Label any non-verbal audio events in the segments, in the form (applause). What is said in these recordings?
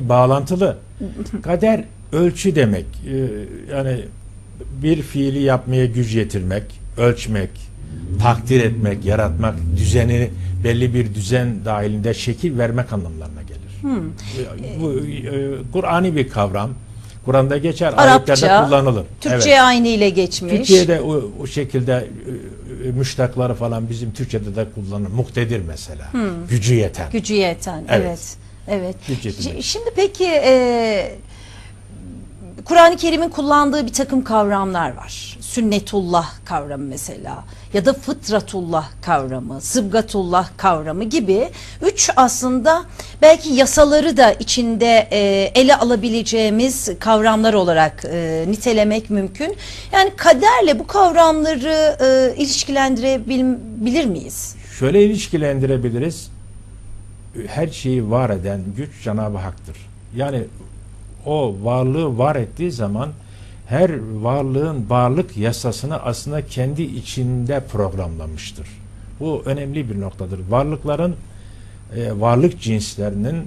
bağlantılı. (laughs) Kader ölçü demek. Ee, yani bir fiili yapmaya güç yetirmek, ölçmek, takdir etmek, yaratmak, düzeni belli bir düzen dahilinde şekil vermek anlamlarına gelir. Ee, Bu e, Kur'ani bir kavram. Kur'an'da geçer, ayetlerde Arapça, kullanılır. Türkçe'ye aynı ile geçmiş. Türkiye'de o, o şekilde e, e, müştakları falan bizim Türkçe'de de kullanılır. Muktedir mesela. Gücü yeten. Gücü yeten. Evet. Evet. Evet. Şimdi peki e, Kur'an-ı Kerim'in kullandığı bir takım kavramlar var. Sünnetullah kavramı mesela ya da fıtratullah kavramı, sıbgatullah kavramı gibi üç aslında belki yasaları da içinde e, ele alabileceğimiz kavramlar olarak e, nitelemek mümkün. Yani kaderle bu kavramları e, ilişkilendirebilir miyiz? Şöyle ilişkilendirebiliriz. Her şeyi var eden güç Cenab-ı Hak'tır. Yani o varlığı var ettiği zaman her varlığın varlık yasasını aslında kendi içinde programlamıştır. Bu önemli bir noktadır. Varlıkların e, varlık cinslerinin e,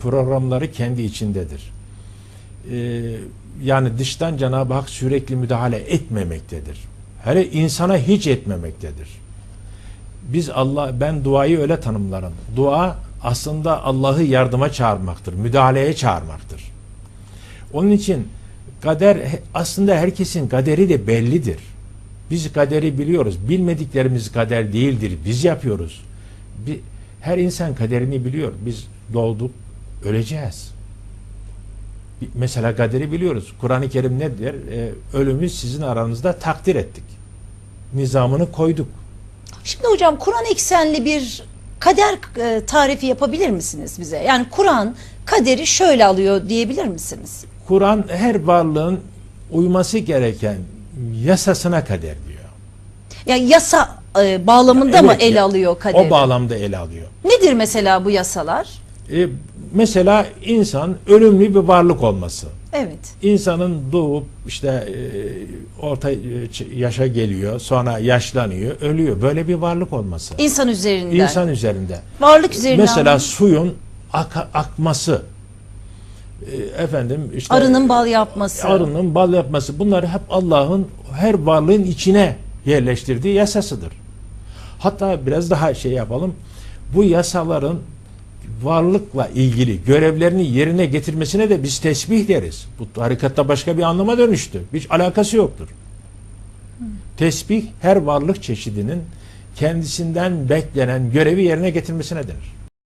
programları kendi içindedir. E, yani dıştan Cenab-ı Hak sürekli müdahale etmemektedir. Hele insana hiç etmemektedir biz Allah ben duayı öyle tanımlarım. Dua aslında Allah'ı yardıma çağırmaktır, müdahaleye çağırmaktır. Onun için kader aslında herkesin kaderi de bellidir. Biz kaderi biliyoruz. Bilmediklerimiz kader değildir. Biz yapıyoruz. Her insan kaderini biliyor. Biz doğduk, öleceğiz. Mesela kaderi biliyoruz. Kur'an-ı Kerim ne der? Ee, ölümü sizin aranızda takdir ettik. Nizamını koyduk. Şimdi hocam Kur'an eksenli bir kader e, tarifi yapabilir misiniz bize? Yani Kur'an kaderi şöyle alıyor diyebilir misiniz? Kur'an her varlığın uyması gereken yasasına kader diyor. Yani yasa e, bağlamında mı Evet, ele ya- alıyor kaderi? O bağlamda ele alıyor. Nedir mesela bu yasalar? E, mesela insan ölümlü bir varlık olması. Evet. İnsanın doğup işte e, orta e, yaşa geliyor, sonra yaşlanıyor, ölüyor. Böyle bir varlık olması. İnsan üzerinden. İnsan üzerinde. Varlık üzerinden. Mesela suyun aka- akması. E, efendim işte arının bal yapması. arının bal yapması bunlar hep Allah'ın her varlığın içine yerleştirdiği yasasıdır. Hatta biraz daha şey yapalım. Bu yasaların varlıkla ilgili görevlerini yerine getirmesine de biz tesbih deriz. Bu harikatta başka bir anlama dönüştü. Hiç alakası yoktur. Tesbih her varlık çeşidinin kendisinden beklenen görevi yerine getirmesine denir.